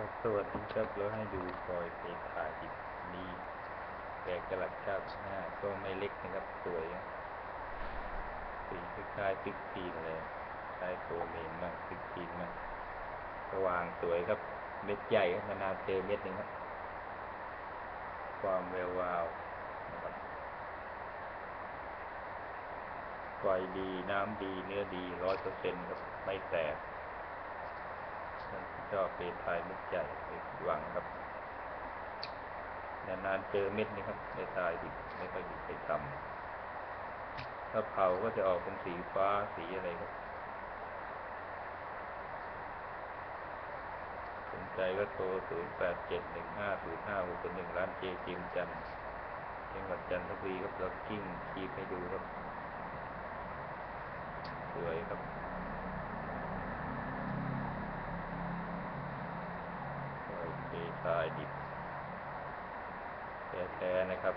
ครับสวัสดีครับเราให้ดูฟอยเพถ่ายดิบนี่แปดกะลัดเก้าสิบห้าก็ไม่เล็กนะครับ สวยสีคล้ายๆติ๊กทีนเลยคล้ายโตัวเมนมากติ๊กทีนมากสว่างสวยครับ เม็ดใหญ่ครับนานๆเจอเม็ดหนึ่งครับ ความแวววาวนะครับไฟดีน้ำดีเนื้อดีร้อยเปอร์เซ็นต์ครับไม่แตก ชอบเพทายเม็ดใหญ่ไม่ผิดหวังครับนานๆเจอเม็ดนี้ครับเพทายดิบไม่ค่อยมีใครทำถ้าเผาก็จะออกเป็นสีฟ้าสีอะไรครับสนใจก็โทร 0 8 7 1 5 0 5 6 1 ร้านเจจิมจันทร์จังหวัดจันทบุรีครับเรากิ้งคีบให้ดูครับ สวยครับ โอเคทายดิบแท้ๆนะครับ